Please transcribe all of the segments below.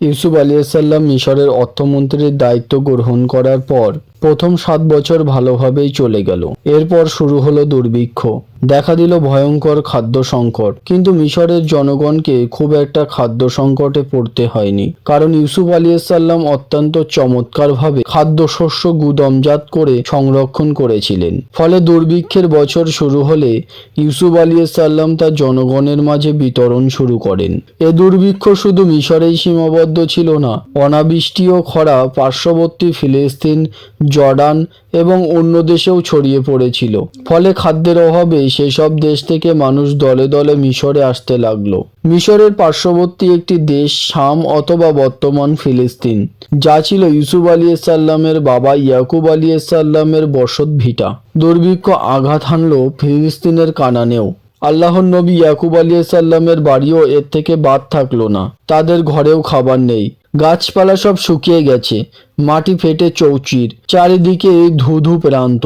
ইউসুফ আলিয়াল্লাম মিশরের অর্থমন্ত্রীর দায়িত্ব গ্রহণ করার পর প্রথম সাত বছর ভালোভাবেই চলে গেল। এরপর শুরু হলো দুর্ভিক্ষ। দেখা দিল ভয়ঙ্কর খাদ্য সংকট। কিন্তু মিশরের জনগণকে খুব একটা খাদ্য সংকটে পড়তে হয়নি। কারণ ইউসুফ আলিয়াল্লাম অত্যন্ত চমৎকারভাবে খাদ্যশস্য গুদমজাত করে সংরক্ষণ করেছিলেন। ফলে দুর্ভিক্ষের বছর শুরু হলে ইউসুফ আলিয়াল্লাম তার জনগণের মাঝে বিতরণ শুরু করেন। এ দুর্ভিক্ষ শুধু মিশরেই সীমাবদ্ধ ছিল না অনাবৃষ্টি ও খরা, পার্শ্ববর্তী ফিলিস্তিন, জর্ডান এবং অন্য দেশেও ছড়িয়ে পড়েছিল। ফলে খাদ্যের অভাবে সেসব দেশ থেকে মানুষ দলে দলে মিশরে আসতে লাগল। মিশরের পার্শ্ববর্তী একটি দেশ শাম অথবা বর্তমান ফিলিস্তিন, যা ছিল ইউসুফ আলী সাল্লামের বাবা ইয়াকুব আলী সাল্লামের বসত ভিটা। দুর্ভিক্ষ আঘাত হানল ফিলিস্তিনের কানানেও। আল্লাহর নবী ইয়াকুব আলী সাল্লামের বাড়িও এর থেকে বাদ থাকল না। তাদের ঘরেও খাবার নেই। গাছপালা সব শুকিয়ে গেছে। মাটি ফেটে চৌচির। চারিদিকে ধুধু প্রান্ত।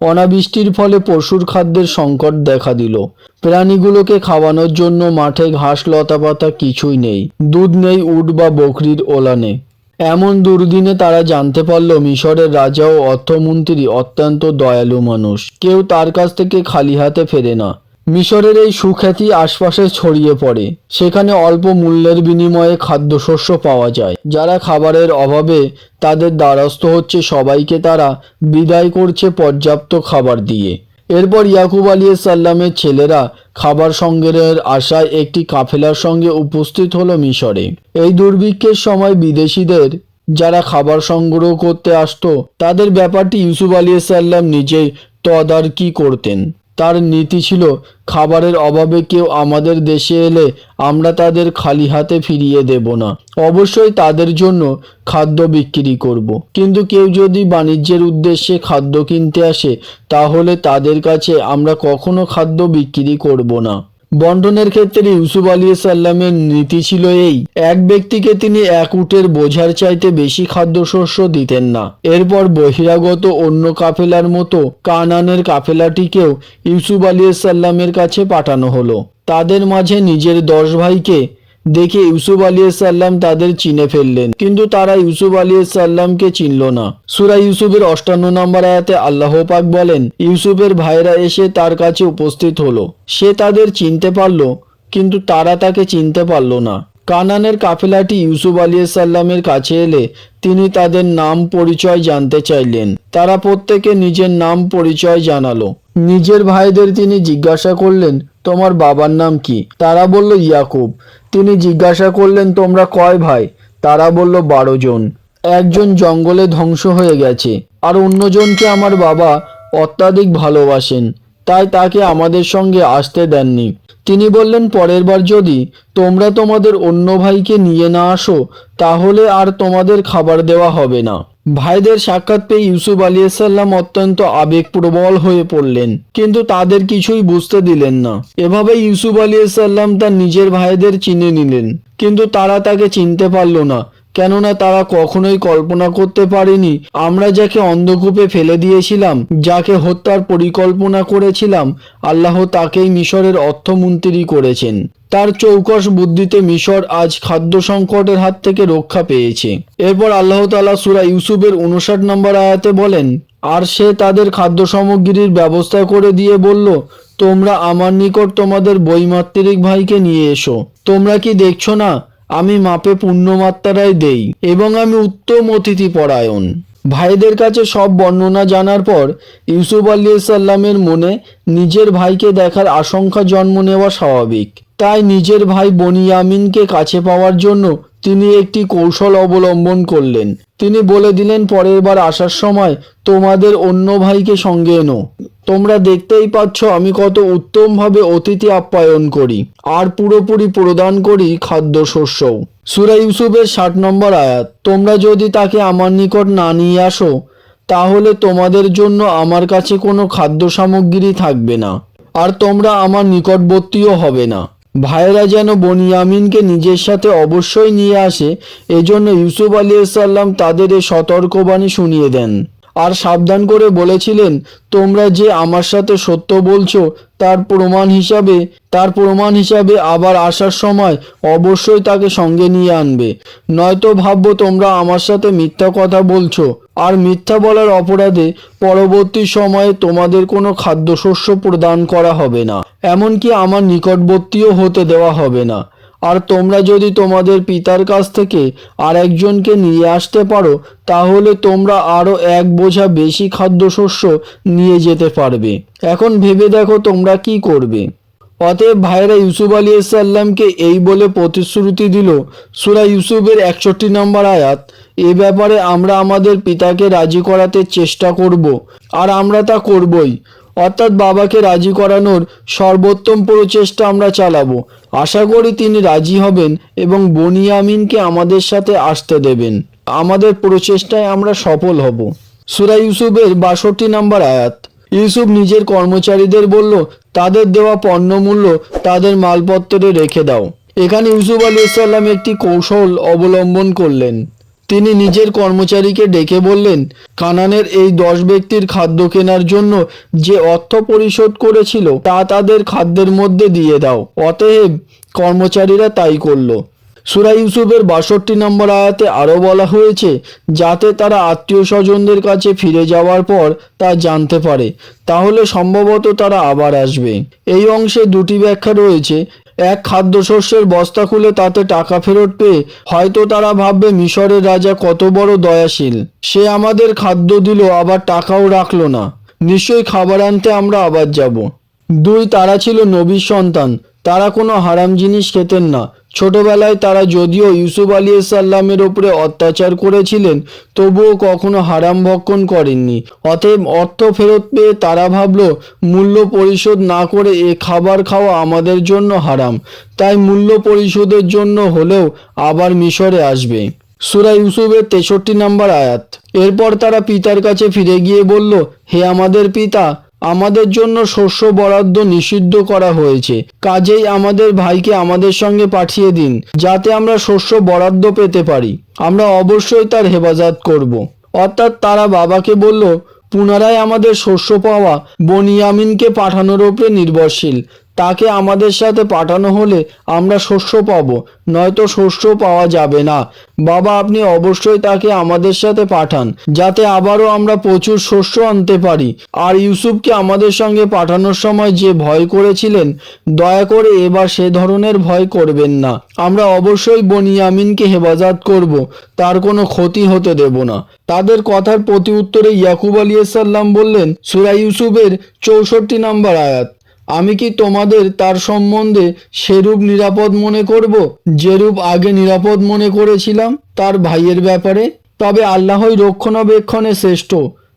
অনাবৃষ্টির ফলে পশুর খাদ্যের সংকট দেখা দিল। প্রাণীগুলোকে খাওয়ানোর জন্য মাঠে ঘাস লতাপাতা কিছুই নেই। দুধ নেই, উট বা বকরির ওলানে এমন দুর্দিনে তারা জানতে পারল মিশরের রাজা ও অর্থমন্ত্রী অত্যন্ত দয়ালু মানুষ। কেউ তার কাছ থেকে খালি হাতে ফেরে না। মিশরের এই সুখ্যাতি আশপাশে ছড়িয়ে পড়ে। সেখানে অল্প মূল্যের বিনিময়ে খাদ্যশস্য পাওয়া যায়। যারা খাবারের অভাবে তাদের দ্বারস্থ হচ্ছে সবাইকে তারা বিদায় করছে পর্যাপ্ত খাবার দিয়ে। এরপর ইয়াকুব আলী সাল্লামের ছেলেরা খাবার সংগ্রহের আশায় একটি কাফেলার সঙ্গে উপস্থিত হলো মিশরে। এই দুর্ভিক্ষের সময় বিদেশিদের যারা খাবার সংগ্রহ করতে আসতো, তাদের ব্যাপারটি ইউসুফ আলী সাল্লাম নিজেই তদারকি করতেন। তার নীতি ছিল, খাবারের অভাবে কেউ আমাদের দেশে এলে আমরা তাদের খালি হাতে ফিরিয়ে দেব না অবশ্যই তাদের জন্য খাদ্য বিক্রি করব। কিন্তু কেউ যদি বাণিজ্যের উদ্দেশ্যে খাদ্য কিনতে আসে, তাহলে তাদের কাছে আমরা কখনো খাদ্য বিক্রি করব না বন্টনের ক্ষেত্রে ইউসুফ আলী সাল্লামের নীতি ছিল এই। এক ব্যক্তিকে তিনি এক উটের বোঝার চাইতে বেশি খাদ্যশস্য দিতেন না। এরপর বহিরাগত অন্য কাফেলার মতো কানানের কাফেলাটিকেও ইউসুফ আলী সাল্লামের কাছে পাঠানো হলো। তাদের মাঝে নিজের দশ ভাইকে দেখে ইউসুফ আলী সাল্লাম তাদের চিনে ফেললেন। কিন্তু তারা ইউসুফ আলী সাল্লামকে চিনল না। সুরা ইউসুফের অষ্টান্ন নম্বর আয়াতে আল্লাহ পাক বলেন, ইউসুফের ভাইরা এসে তার কাছে উপস্থিত হলো। সে তাদের চিনতে পারল, কিন্তু তারা তাকে চিনতে পারল না। কানানের কাফেলাটি ইউসুফ আলী সাল্লামের কাছে এলে তিনি তাদের নাম পরিচয় জানতে চাইলেন। তারা প্রত্যেকে নিজের নাম পরিচয় জানালো। নিজের ভাইদের তিনি জিজ্ঞাসা করলেন, তোমার বাবার নাম কি? তারা বলল, ইয়াকুব। তিনি জিজ্ঞাসা করলেন, তোমরা কয় ভাই? তারা বলল, বারো জন। একজন জঙ্গলে ধ্বংস হয়ে গেছে। আর অন্যজনকে আমার বাবা অত্যাধিক ভালোবাসেন। তাই তাকে আমাদের সঙ্গে আসতে দেননি। তিনি বললেন, পরের বার যদি তোমরা তোমাদের অন্য ভাইকে নিয়ে না আসো, তাহলে আর তোমাদের খাবার দেওয়া হবে না। ভাইদের সাক্ষাৎ পেয়ে ইউসুফ আলিয়াল্লাম অত্যন্ত আবেগপ্রবল হয়ে পড়লেন, কিন্তু তাদের কিছুই বুঝতে দিলেন না। এভাবে ইউসুফ আলিয়াল্লাম তার নিজের ভাইদের চিনে নিলেন, কিন্তু তারা তাকে চিনতে পারল না। কেননা তারা কখনোই কল্পনা করতে পারেনি। আমরা যাকে অন্ধকূপে ফেলে দিয়েছিলাম, যাকে হত্যার পরিকল্পনা করেছিলাম, আল্লাহ তাকেই মিশরের অর্থমন্ত্রী করেছেন। তার চৌকস বুদ্ধিতে মিশর আজ খাদ্য সংকটের হাত থেকে রক্ষা পেয়েছে। এরপর আল্লাহ তালা সুরা ইউসুফের উনষাট নম্বর আয়াতে বলেন, আর সে তাদের খাদ্য সামগ্রীর ব্যবস্থা করে দিয়ে বলল, তোমরা আমার নিকট তোমাদের বৈমাত্রিক ভাইকে নিয়ে এসো। তোমরা কি দেখছ না আমি মাপে পূর্ণমাত্রায় দেই এবং আমি উত্তম অতিথি পরায়ণ। ভাইদের কাছে সব বর্ণনা জানার পর ইউসুফ আলী সাল্লামের মনে নিজের ভাইকে দেখার আশঙ্কা জন্ম নেওয়া স্বাভাবিক। তাই নিজের ভাই বনিয়ামিনকে কাছে পাওয়ার জন্য তিনি একটি কৌশল অবলম্বন করলেন। তিনি বলে দিলেন, পরের বার আসার সময় তোমাদের অন্য ভাইকে সঙ্গে এনো। তোমরা দেখতেই পাচ্ছ, আমি কত উত্তমভাবে অতিথি আপ্যায়ন করি আর পুরোপুরি প্রদান করি খাদ্যশস্যও। সুরা ইউসুফের ষাট নম্বর আয়াত, তোমরা যদি তাকে আমার নিকট না নিয়ে আসো, তাহলে তোমাদের জন্য আমার কাছে কোনো খাদ্য সামগ্রী থাকবে না, আর তোমরা আমার নিকটবর্তীও হবে না। ভাইরা যেন বনিয়ামিনকে নিজের সাথে অবশ্যই নিয়ে আসে, এজন্য ইউসুফ আলী সাল্লাম তাদের এ সতর্কবাণী শুনিয়ে দেন। আর সাবধান করে বলেছিলেন, তোমরা যে আমার সাথে সত্য বলছো, তার প্রমাণ হিসাবে, তার প্রমাণ হিসাবে আবার আসার সময় অবশ্যই তাকে সঙ্গে নিয়ে আনবে। নয়তো ভাববো তোমরা আমার সাথে মিথ্যা কথা বলছো। আর মিথ্যা বলার অপরাধে পরবর্তী সময়ে তোমাদের কোনো খাদ্যশস্য প্রদান করা হবে না। এমনকি আমার নিকটবর্তীও হতে দেওয়া হবে না। আর তোমরা যদি তোমাদের পিতার কাছ থেকে আর একজনকে নিয়ে আসতে পারো, তাহলে তোমরা আরও এক বোঝা বেশি খাদ্যশস্য নিয়ে যেতে পারবে। এখন ভেবে দেখো তোমরা কি করবে। অতএব ভাইরা ইউসুফ আলী সাল্লামকে এই বলে প্রতিশ্রুতি দিল, সুরা ইউসুফের একষট্টি নম্বর আয়াত, এ ব্যাপারে আমরা আমাদের পিতাকে রাজি করাতে চেষ্টা করব, আর আমরা তা করবই। অর্থাৎ বাবাকে রাজি করানোর সর্বোত্তম প্রচেষ্টা আমরা চালাবো। আশা করি তিনি রাজি হবেন এবং বনিয়ামিনকে আমাদের সাথে আসতে দেবেন। আমাদের প্রচেষ্টায় আমরা সফল হব। সুরা ইউসুফের বাষট্টি নম্বর আয়াত। ইউসুফ নিজের কর্মচারীদের বলল, তাদের দেওয়া পণ্যমূল্য তাদের মালপত্রে রেখে দাও। এখানে ইউসুফ আলী সাল্লাম একটি কৌশল অবলম্বন করলেন। তিনি নিজের কর্মচারীকে ডেকে বললেন, কানানের এই দশ ব্যক্তির খাদ্য কেনার জন্য যে অর্থ পরিশোধ করেছিল, তা তাদের খাদ্যের মধ্যে দিয়ে দাও। অতএব কর্মচারীরা তাই করল। সুরা ইউসুফের বাষট্টি নম্বর আয়াতে আরও বলা হয়েছে, যাতে তারা আত্মীয় স্বজনদের কাছে ফিরে যাওয়ার পর তা জানতে পারে, তাহলে সম্ভবত তারা আবার আসবে। এই অংশে দুটি ব্যাখ্যা রয়েছে। এক খাদ্যশস্যের বস্তা খুলে তাতে টাকা ফেরত পেয়ে হয়তো তারা ভাববে মিশরের রাজা কত বড় দয়াশীল। সে আমাদের খাদ্য দিল, আবার টাকাও রাখল না। নিশ্চয়ই খাবার আনতে আমরা আবার যাব। দুই, তারা ছিল নবীর সন্তান। তারা কোনো হারাম জিনিস খেতেন না। ছোটবেলায় তারা যদিও ইউসুফ আলী সাল্লামের ওপরে অত্যাচার করেছিলেন, তবুও কখনো হারাম ভক্ষণ করেননি। অতএব অর্থ ফেরত পেয়ে তারা ভাবল, মূল্য পরিশোধ না করে এ খাবার খাওয়া আমাদের জন্য হারাম। তাই মূল্য পরিশোধের জন্য হলেও আবার মিশরে আসবে। সুরা ইউসুফের তেষট্টি নম্বর আয়াত। এরপর তারা পিতার কাছে ফিরে গিয়ে বলল, হে আমাদের পিতা আমাদের জন্য শস্য বরাদ্দ নিষিদ্ধ করা হয়েছে। কাজেই আমাদের ভাইকে আমাদের সঙ্গে পাঠিয়ে দিন, যাতে আমরা শস্য বরাদ্দ পেতে পারি। আমরা অবশ্যই তার হেফাজত করব। অর্থাৎ তারা বাবাকে বলল, পুনরায় আমাদের শস্য পাওয়া বনিয়ামিনকে পাঠানোর ওপরে নির্ভরশীল। তাকে আমাদের সাথে পাঠানো হলে আমরা শস্য পাবো, নয়তো শস্য পাওয়া যাবে না। বাবা, আপনি অবশ্যই তাকে আমাদের সাথে পাঠান, যাতে আবারও আমরা প্রচুর শস্য আনতে পারি। আর ইউসুফকে আমাদের সঙ্গে পাঠানোর সময় যে ভয় করেছিলেন, দয়া করে এবার সে ধরনের ভয় করবেন না। আমরা অবশ্যই বনিয়ামিনকে হেফাজত করব, তার কোনো ক্ষতি হতে দেব না। তাদের কথার প্রতি উত্তরে ইয়াকুব আলী সাল্লাম বললেন, সুরা ইউসুফের চৌষট্টি নম্বর আয়াত। আমি কি তোমাদের তার সম্বন্ধে সেরূপ নিরাপদ মনে করব, যেরূপ আগে নিরাপদ মনে করেছিলাম তার ভাইয়ের ব্যাপারে? তবে আল্লাহই রক্ষণাবেক্ষণে শ্রেষ্ঠ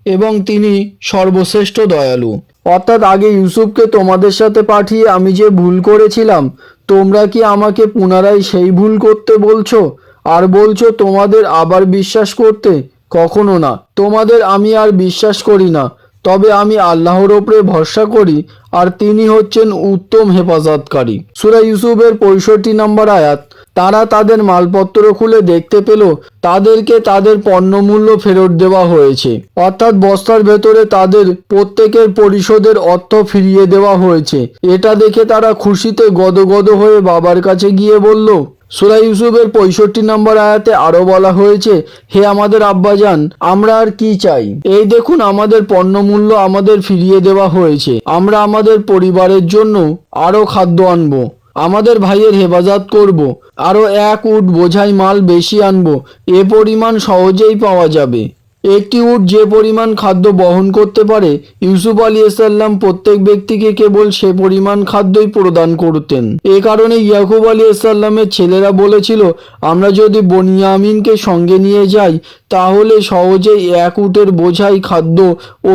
এবং তিনি সর্বশ্রেষ্ঠ দয়ালু। অর্থাৎ আগে ইউসুফকে তোমাদের সাথে পাঠিয়ে আমি যে ভুল করেছিলাম, তোমরা কি আমাকে পুনরায় সেই ভুল করতে বলছো? আর বলছো তোমাদের আবার বিশ্বাস করতে? কখনো না। তোমাদের আমি আর বিশ্বাস করি না। তবে আমি আল্লাহর ওপরে ভরসা করি আর তিনি হচ্ছেন উত্তম হেফাজতকারী। সুরা ইউসুফের পঁয়ষট্টি নম্বর আয়াত, তারা তাদের মালপত্র খুলে দেখতে পেল, তাদেরকে তাদের পণ্যমূল্য ফেরত দেওয়া হয়েছে। অর্থাৎ বস্তার ভেতরে তাদের প্রত্যেকের পরিশোধের অর্থ ফিরিয়ে দেওয়া হয়েছে। এটা দেখে তারা খুশিতে গদগদ হয়ে বাবার কাছে গিয়ে বলল সুরা ইউসুফের পঁয়ষট্টি নম্বর আয়াতে আরও বলা হয়েছে, হে আমাদের আব্বাজান, আমরা আর কি চাই? এই দেখুন আমাদের পণ্যমূল্য আমাদের ফিরিয়ে দেওয়া হয়েছে। আমরা আমাদের পরিবারের জন্য আরও খাদ্য আনব, আমাদের ভাইয়ের হেফাজত করব আরও এক উট বোঝাই মাল বেশি আনব, এ পরিমাণ সহজেই পাওয়া যাবে। একটি উট যে পরিমাণ খাদ্য বহন করতে পারে, ইউসুফ আলী সাল্লাম প্রত্যেক ব্যক্তিকে কেবল সে পরিমাণ খাদ্যই প্রদান করতেন। এ কারণে ইয়াকুব আলী সাল্লামের ছেলেরা বলেছিল, আমরা যদি বনিয়ামিনকে সঙ্গে নিয়ে যাই, তাহলে সহজেই এক উটের বোঝাই খাদ্য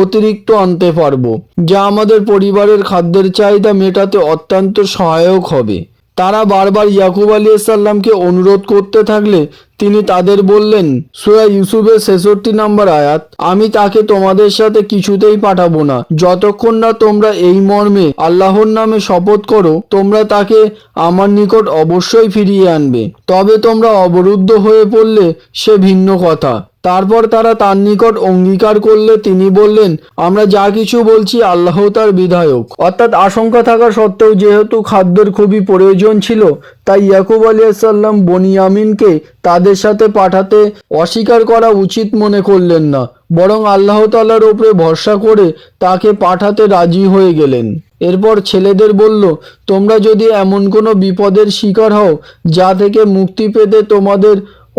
অতিরিক্ত আনতে পারব, যা আমাদের পরিবারের খাদ্যের চাহিদা মেটাতে অত্যন্ত সহায়ক হবে। তারা বারবার ইয়াকুব আলী সাল্লামকে অনুরোধ করতে থাকলে তিনি তাদের বললেন সোয়া ইউসুফের ছেষট্টি নম্বর আয়াত, আমি তাকে তোমাদের সাথে কিছুতেই পাঠাবো না। যতক্ষণ না তোমরা এই মর্মে আল্লাহর নামে শপথ করো, তোমরা তাকে আমার নিকট অবশ্যই ফিরিয়ে আনবে। তবে তোমরা অবরুদ্ধ হয়ে পড়লে সে ভিন্ন কথা। তারপর তারা তার নিকট অঙ্গীকার করলে তিনি বললেন, আমরা যা কিছু বলছি আল্লাহ তার বিধায়ক। অর্থাৎ আশঙ্কা থাকা সত্ত্বেও যেহেতু খাদ্যের খুবই প্রয়োজন ছিল, তাই ইয়াকুব আলিয়াল্লাম বনিয়ামিনকে তাদের সাথে পাঠাতে অস্বীকার করা উচিত মনে করলেন না, বরং আল্লাহ তাল্লার ওপরে ভরসা করে তাকে পাঠাতে রাজি হয়ে গেলেন। এরপর ছেলেদের বলল, তোমরা যদি এমন কোনো বিপদের শিকার হও, যা থেকে মুক্তি পেতে তোমাদের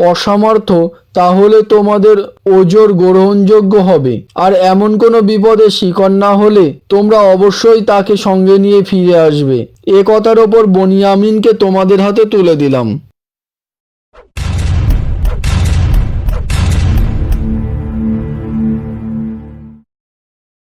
অসামর্থ্য তাহলে তোমাদের ওজোর গ্রহণযোগ্য হবে। আর এমন কোনো বিপদে শিকর না হলে তোমরা অবশ্যই তাকে সঙ্গে নিয়ে ফিরে আসবে। এ কথার ওপর বনিয়ামিনকে তোমাদের হাতে তুলে দিলাম।